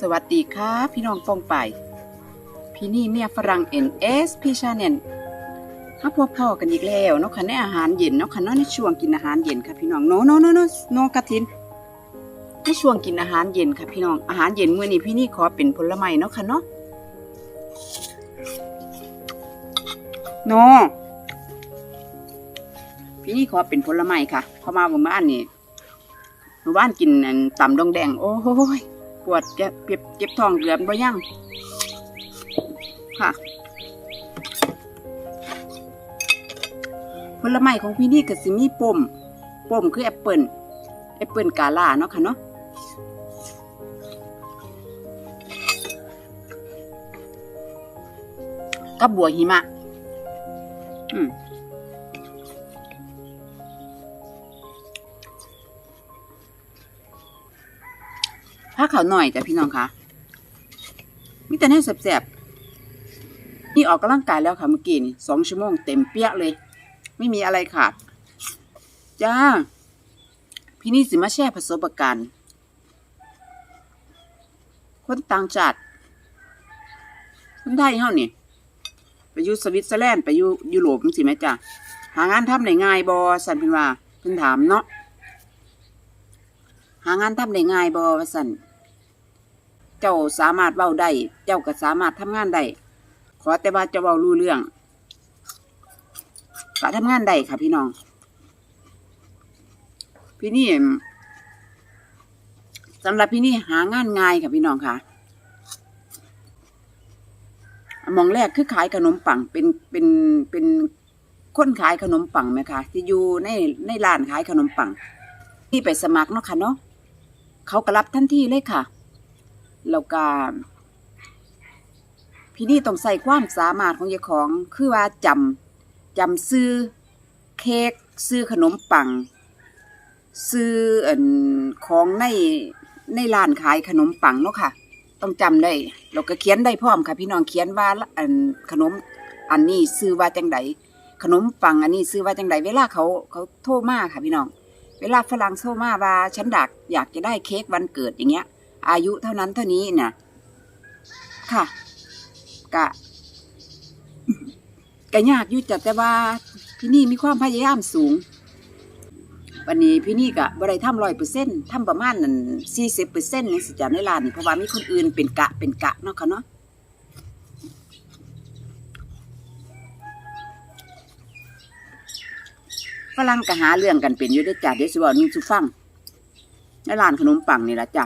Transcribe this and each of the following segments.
สวัสดีค่ะพี่น้องปองไป พี่นี่เมียฝรั่ง NS พี่ชาเนนถ้าพวกพ่อกันอีกแล้วเนาะค่ะในอาหารเย็นเนาะค่ะเนาะในช่วงกินอาหารเย็นค่ะพี่น้องโนโนโนโนโนกระทินในช่วงกินอาหารเย็นค่ะพี่น้องอาหารเย็นมื้อนี้พี่นี่ขอเป็นผลไม้เนาะค่ะเนาะโนพี่นี่ขอเป็นผลไม้ค่ะพอมาเมื่อวานนี่เมื่อวานกินอันตำดองแดง โอ้ย วดเจ็บเจ็บเจ็บท้องเกือบบ่ยังค่ะผลไม้ของพี่นี่ก็สิมีปมปมคือแอปเปิลแอปเปิลกาลาเนาะค่ะเนาะกับบัวหิมะ อืม ถ้าขาวหน่อยจ้ะพี่น้องคะมีแต่แน่แสบๆนี่ออกกำลังกายแล้วค่ะเมื่อกี้นี่สองชั่วโมงเต็มเปี้ยเลย ไม่มีอะไรขาดจ้า พี่นี่สิมาแชร์ประสบการณ์คนต่างชาติคนไทยเฮานี่ไปอยู่สวิตเซอร์แลนด์ไปอยู่ยุโรปจังซี่แม่จ้ะหางานทำได้ง่ายบ่สั่นเพิ่นว่าเพิ่นถามเนาะหางานทำได้ง่ายบ่ว่าสั่น เจ้าสามารถเว้าได้ เจ้าก็สามารถทำงานได้ ขอแต่ว่าเจะเว้ารู้เรื่องก็ทำงานได้ค่ะพี่น้อง พี่นี่สำหรับพี่นี่หางานง่ายค่ะพี่น้องค่ะมองแรกคือขายขนมปังเป็นเป็นเป็นคนขายขนมปังไหมคะที่อยู่ในในร้านขายขนมปังที่ไปสมัครเนาะค่ะเนาะเขาก็รับทันทีเลยค่ะ แล้วก็พี่นี่ต้องใส่ความสามารถของเจ้าของ คือว่าจำจำซื้อเค้กซื้อขนมปัง ซื้ออของในในร้านขายขนมปังเนาะค่ะ ต้องจำได้เราก็เขียนได้พร้อมค่ะ พี่น้องเขียนว่าอันขนมอันนี้ซื้อว่าจังใดขนมปังอันนี้ซื้อว่าจังใดเวลาเขาเขาโทรมาค่ะพี่น้อง เวลาฝรั่งโทรมาว่าฉันดักอยากจะได้เค้กวันเกิดอย่างเงี้ย อายุเท่านั้นเท่านี้นะค่ะ กะกะยากยู่จัดแต่ว่าพี่นี่มีความพยายามสูง วันนี้พี่นี่กะบ่ได้ทำร้อยเปอร์เซ็นต์ทำประมาณนั่นสี่สิบเปอร์เซ็นต์นี่สิจ้ะในร้านนี่เพราะว่ามีคนอื่นเป็นกะเป็นกะเนาะค่ะเนาะฝรั่งก็หาเรื่องกันเป็นอยู่ด้วยจ้ะเดี๋ยวสิบอกนี่สุฟังในร้านขนมปังนี่ละจ้ะ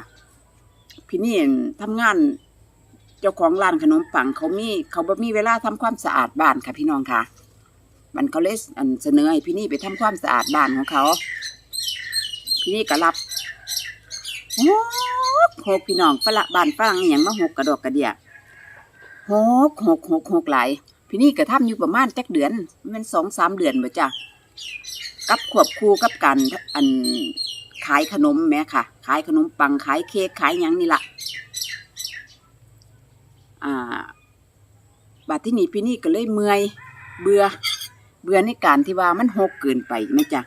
พี่นี่ทำงานเจ้าของร้านขนมปังเขามี เขาบ่มีเวลาทำความสะอาดบ้านค่ะพี่น้องค่ะ มันเขาเลยอันเสนอให้พี่นี่ไปทำความสะอาดบ้านของเขา พี่นี่ก็รับหกหกพี่น้องฝรั่งบ้านฝรั่งอย่างมาหกกระดอกกระเดียหกหกหกหกหลายพี่นี่ก็ทำอยู่ประมาณจักเดือนมันสองสามเดือนบ่จ้ะกับขวบคู่กับกันอัน ขายขนมแม่ค่ะ ขายขนมปังขายเค้กขายยังนี่ละอ่าบัดที่นี่พี่นี่ก็เลยเมื่อย เบื่อ เบื่อในการที่ว่ามันหกเกินไปแม่จ้ะ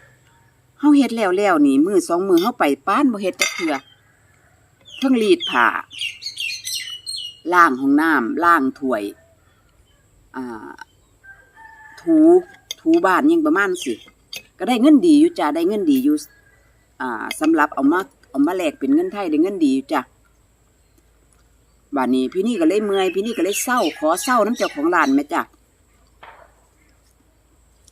เฮาเฮ็ดแล้วแล้วนี่มือสองมือเฮาไปป้านบ่เฮ็ดจักเทื่อเพิ่งรีดผ้าล้างห้องน้ำล้างถ้วยอ่าถูถูบ้านยังประมาณสิก็ได้เงินดีอยู่จ้ะได้เงินดีอยู่ อ่าสำหรับเอามาเอามาแลกเป็นเงินไทยได้เงินดีจ้ะบานนี้พี่นี่ก็เลยเมื่อยพี่นี่ก็เลยเศร้า ขอเศร้าน้ำเจ้าของร้านแม่จ้ะ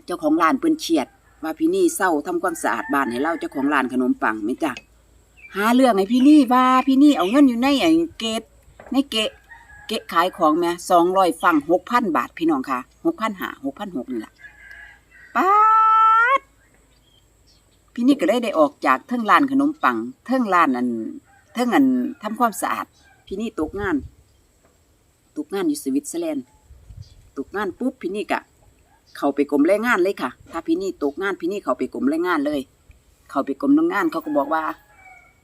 เจ้าของร้านเปิ้นเฉียด ว่าพี่นี่เศร้าทำความสะอาดบ้านให้เล่าเจ้าของร้านขนมปังแม่จ้ะหาเรื่องให้พี่นี่ว่าพี่นี่เอาเงินอยู่ในไอ้เกตในเกะเกะขายของแม่สองร้อยฟังหกพันบาทพี่น้องค่ะหกพันหาหกพันหกนี่แหละป้า พี่นี่ก็ได้ได้ออกจากเทิงร้านขนมปังเทิงร้านอันเทิงอันทำความสะอาด พี่นี่ตกงาน ตกงานอยู่สวิตเซอร์แลนด์ตกงานปุ๊บพี่นี่กะ เขาไปกรมแรงงานเลยค่ะ ถ้าพี่นี่ตกงานพี่นี่เขาไปกรมแรงงานเลย เขาไปกรมแรงงานเขาก็บอกว่า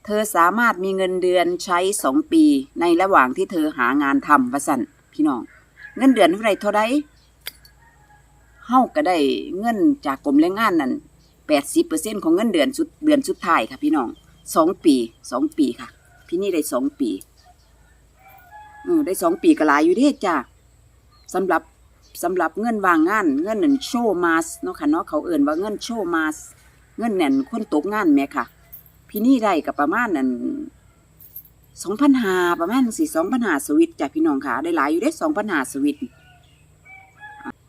เธอสามารถมีเงินเดือนใช้สองปี ในระหว่างที่เธอหางานทำวะสันพี่น้อง เงินเดือนเท่าไรเท่าไรเฮาก็ได้เงินจากกรมแรงงานนั่น แปดสิบเปอร์เซ็นของเงินเดือนสุดเดือนสุดท้ายค่ะพี่น้องสองปีสองปีค่ะ พี่นี่ได้สองปีออได้สองปีก็หลายอยู่เด้จ้าสำหรับสำหรับเงินวางงาน เงินนั่นโชว์มาสเนาะค่ะเนาะเขาเอิ่นว่าเงินโชว์มาสเงินนั่นคนตกงานแหม่ค่ะ พี่นี่ได้กับประมาณนั่นสองพันหาประมาณสี่สองพันหาสวิตจ้ะพี่น้องค่ะ ได้หลายอยู่ได้สองพันหาสวิต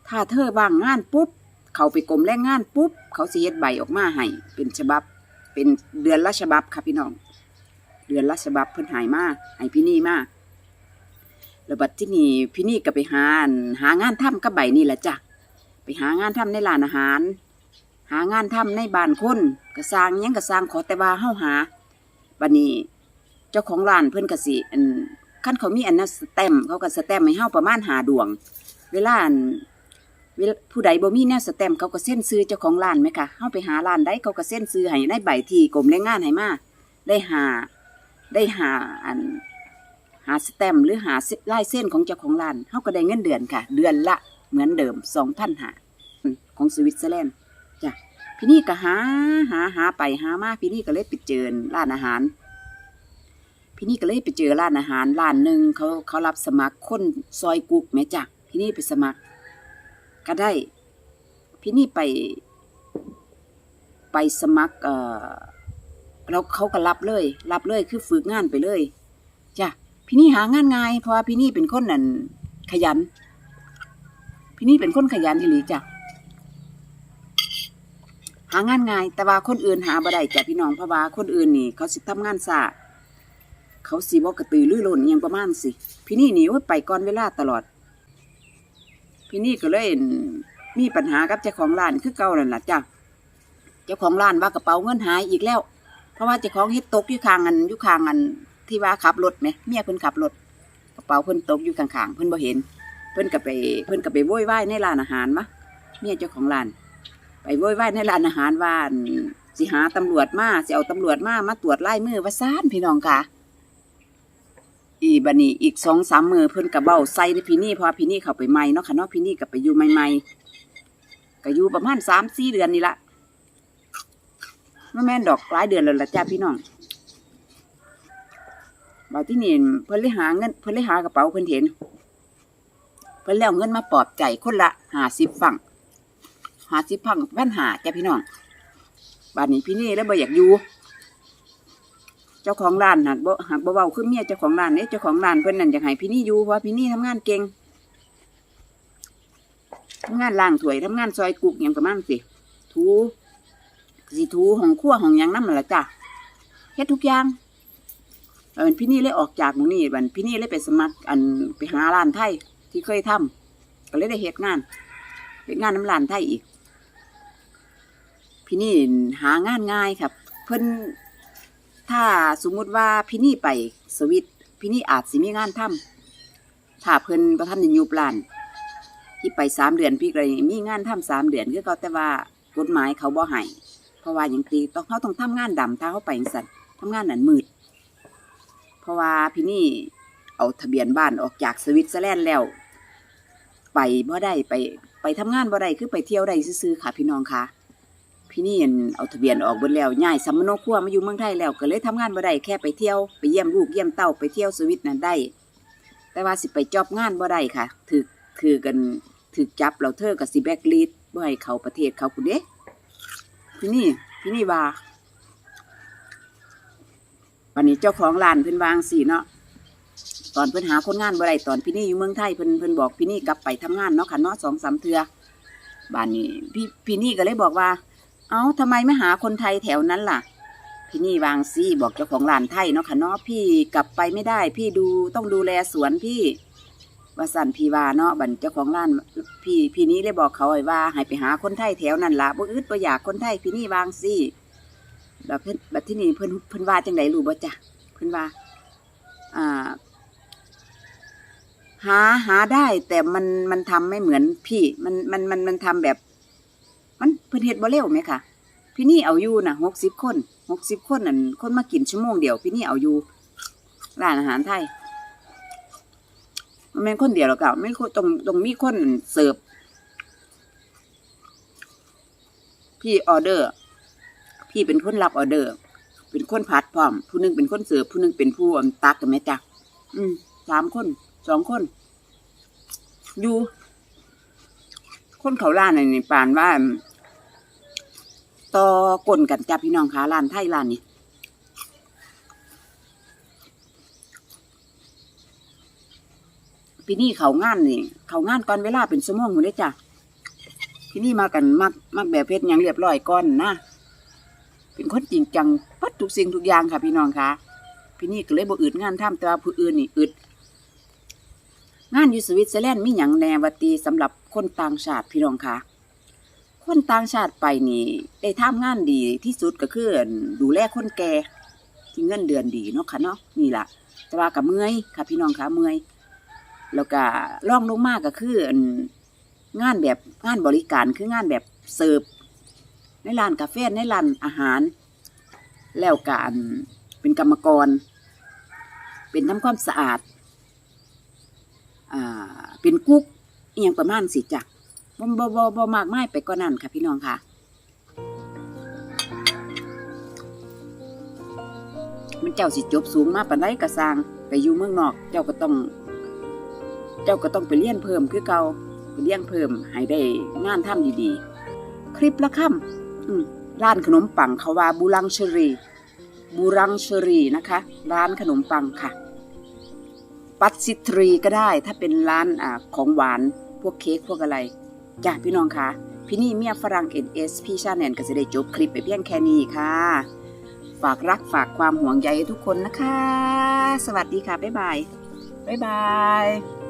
ถ้าเธอว่างงานปุ๊บ เขาไปกรมแรงงานปุ๊บ เขาสิเฮ็ดใบออกมาให้เป็นฉบับ เป็นเดือนละฉบับค่ะพี่น้อง เดือนละฉบับเพิ่นหายมาให้พี่นี่มาแล้วบัดที่นี่พี่นี่ก็ไปหาหางานทำกับใบนี่แหละจ้ะไปหางานทำในร้านอาหาร หางานทำในบ้านคนก็สร้างยังก็สร้างขอแต่ว่าเฮาหาบัดนี้เจ้าของร้านเพิ่นก็สิอันคันเขามีอันนั้นสแตมเขาก็สแตมให้เฮาประมาณหาดวง เวลาอันเวลา ผู้ใดบ่มีแนวสแตมเขาก็เซ็นซื้อเจ้าของร้านไหมคะเฮาไปหาร้านใดเขาก็เซ็นซื้อให้ในใบที่กรมแรงงานให้มาได้หาได้หาอันหาสแตมหรือหาลายเส้นของเจ้าของร้านเฮาก็ได้เงินเดือนค่ะ เดือนละเหมือนเดิม2,000หาของสวิตเซอร์แลนด์จ้ะพี่นี่ก็หาหาหาไปหามาพี่นี่ก็เลยไปเจอร้านอาหาร พี่นี่ก็เลยไปเจอร้านอาหารร้านหนึ่งเขาเขารับสมัครคนซอยกุ๊กแม่จ้ะพี่นี่ไปสมัคร ก็ได้ พี่นี่ไป ไปสมัคร เอ่อแล้วเขาก็รับเลย รับเลยคือฝึกงานไปเลยจ้ะพี่นี่หางานง่ายเพราะว่าพี่นี่เป็นคนนั่นขยัน พี่นี่เป็นคนขยันอีหลีจ้ะหางานง่าย แต่ว่าคนอื่นหาบ่ได้จ้ะพี่น้องเพราะว่าคนอื่นนี่ เขาสิทำงานซาเขาสีบอกกระตือรือร้นยังประมาณสิ พี่นี่หนีไปก่อนเวลาตลอด พี่นี่ก็เลยมีปัญหากับเจ้าของร้านคือเก่านั่นะจ้ะเจ้าของร้านว่ากระเป๋าเงินหายอีกแล้ว เพราะว่าเจ้าของเฮ็ดตกอยู่ข้างอันอยู่ข้างอันที่ว่าขับรถไหมเมียเพิ่นขับรถกระเป๋าเพิ่นตกอยู่ข้างๆเพิ่นบ่เห็น เพิ่นก็ไปเพิ่นก็ไปโวยวายในร้านอาหารมะเมียเจ้าของร้าน ไปโวยวายในร้านอาหารว่านสิหาตำรวจมาสิเอาตำรวจมามาตรวจไลายมือว่าซ่านพี่น้องค่ะ อีบันนี้อีกสองสามมือเพิ่นกระเบ้าใส่ในพี่นี่พราะว่าพี่นี่เข้าไปใหม่เนาะค่ะเนาะพี่นี่ก็ไปอยู่ใหม่ๆก็อยู่ประมาณสามสี่เดือนนี่ละแม่นดอกหลายเดือนแล้วละจ้าพี่น้องบาที่นี่เพิ่นเลยหาเงินเพิ่นเลยหากระเป๋าเพิ่นเห็น เพิ่นแล้วเงินมาปลอบใจคนละหาสิบฝั่งหาสิบฝั่งพันหาจ้าพี่น้องบาดนี้พี่นี่แล้วบ่อยากอยู่ เจ้าของร้านหักบ่หักบ่เว้าคือเมียเจ้าของร้านเด้เจ้าของร้านเพิ่นนั่นอยากให้พี่นี่อยู่เพราะพี่นี่ทำงานเก่งทำงานล้างถ้วยทำงานซอยกุกหยังประมาณสิถูสิถูห้องครัวห้องหยังน้ำนั่นละจ้ะเฮ็ดทุกอย่างเออพี่นี่เลยออกจากหมู่นี้บัดพี่นี่เลยไปสมัครอันไปหาร้านไทยที่เคยทำก็เลยได้เฮ็ดงานเฮ็ดงานน้ำร้านไทยอีก พี่นี่หางานง่ายครับ เพิ่น ถ้าสมมุติว่าพี่นี่ไปสวิตพี่นี่อาจสิมีงานทำถ้าเพิ่นประทันอยู่ปลานที่ไปสามเดือนพี่ก็มีงานทำสามเดือนคือเขาแต่ว่ากฎหมายเขาบ่ให้เพราะว่าอย่างตีต้องเขาต้องทำงานดำถ้าเขาไปจั่งสันทำงานหนั่นมืด เพราะว่าพี่นี่เอาทะเบียนบ้านออกจากสวิตเซอร์แลนด์แล้ว ไปบ่ได้ไปไปทำงานบ่ได้คือไปเที่ยวได้ซื่อๆค่ะพี่น้องค่ะ พี่นี่เอาทะเบียนออกเบิดแล้วย้ายสัมมโนครัวมาอยู่เมืองไทยแล้ว ก็เลยทำงานบ่ได้แค่ไปเที่ยวไปเยี่ยมลูกเยี่ยมเต้าไปเที่ยวสวิตนั่นได้ แต่ว่าสิไปจอบงานบ่ได้ค่ะถือคือกันถือจับเราเธอกับสิแบกลีดบ่ให้เขาประเทศเขาคุณเด้พี่นี่พี่นี่ว่าวันนี้เจ้าของร้านเพิ่นวางสิเนาะตอนเพิ่นหาคนงานบ่ได้ตอนพี่นี่อยู่เมืองไทยเพิ่นเพิ่นบอกพี่นี่กลับไปทำงานเนาะค่ะเนาะสองสามเทือบ้านนี้พี่พี่นี่ก็เลยบอกว่า เอ้าทำไมไม่หาคนไทยแถวนั้นล่ะ พี่นี่วางซี่บอกเจ้าของร้านไทยเนาะค่ะเนาะพี่กลับไปไม่ได้ พี่ดูต้องดูแลสวนพี่ว่าสันพี่ว่าเนาะบันเจ้าของร้านพี่พี่นี้เลยบอกเขาไว้ว่าให้ไปหาคนไทยแถวนั้นล่ะบ่อึดบ่อยากคนไทยพี่นี่วางซี่แล้วเพิ่นบัดที่นี่เพิ่นเพิ่นว่าจังไดรู้บ่จ้ะเพิ่นว่า อ่า หาหาได้แต่มันมันทำไม่เหมือนพี่ มันมันมันมันทำแบบ มันเพิ่นเฮ็ดบ่เร็วไหมคะพี่นี่เอาอยู่นะหกสิบคนหกสิบคนนั่นคนมากินชั่วโมงเดียว พี่นี่เอาอยู่ร้านอาหารไทยมันเป็นคนเดียวหรอกค่ะไม่คนต้องต้องมีคนเสิร์ฟพี่ออเดอร์ พี่เป็นคนรับออเดอร์ เป็นคนผัดพร้อม ผู้หนึงเป็นคนเสิร์ฟผู้หนึงเป็นผู้อำตักกันไหมจ๊ะอืมสามคนสองคน อยู่ คนเขาร้านอันนี้ปานว่า ต่อกลนกันจับพี่น้องคะร้านไทยร้านนี้พี่นี่เขางานนี่เขางานก่อนเวลาเป็นชั่วโมงอยู่เลยจ้ะพี่นี่มากันมักมักแบบเพชรยังเรียบร้อยก่อนนะเป็นคนจริงจังปัดทุกสิ่งทุกอย่างค่ะ พี่น้องคะพี่นี่ก็เลยบ่อึดงานทำแต่ว่าผู้อื่นนี่อึดงานยูสวิตเซอร์แลนด์มีหยังแนวตีสำหรับคนต่างชาติพี่น้องคะ คนต่างชาติไปนี่ได้ทำงานดีที่สุดก็คือดูแลคนแก่ที่เงินเดือนดีเนาะค่ะเนาะนี่ล่ะ แต่ว่ากับเมื่อยค่ะพี่น้องคะเมื่อยแล้วก็ร่องลงมากก็คืองานแบบงานบริการคืองานแบบเสิร์ฟในร้านกาแฟในร้านอาหาร แล้วกอันเป็นกรรมกร เป็นทำความสะอาดอ่าเป็นกุ๊กอหย่างประมาณสิจ้ะ บ่บ่บ่บ่มากไมายไปกว่านั้นค่ะพี่น้องค่ะ มันเจ้าสิจบสูงมาปานใดก็สร้างไปอยู่เมืองนอก เจ้าก็ต้อง เจ้าก็ต้องไปเรียนเพิ่มคือเก่าไปเรียนเพิ่มให้ได้งานทำดีๆ คลิปละค่ำร้านขนมปังเขาว่าบูรังเชรี บูรังเชรีนะคะ ร้านขนมปังค่ะ ปัตซิตรีก็ได้ถ้าเป็นร้านอของหวานพวกเค้กพวกอะไร จ้ะพี่น้องคะพี่นี่เมียฝรั่งเอ็นเอสพี่ชาแนนก็จะได้จบคลิปไปเพียงแค่นี้ค่ะ ฝากรักฝากความห่วงใยทุกคนนะคะ สวัสดีค่ะ บ๊ายบาย บ๊ายบาย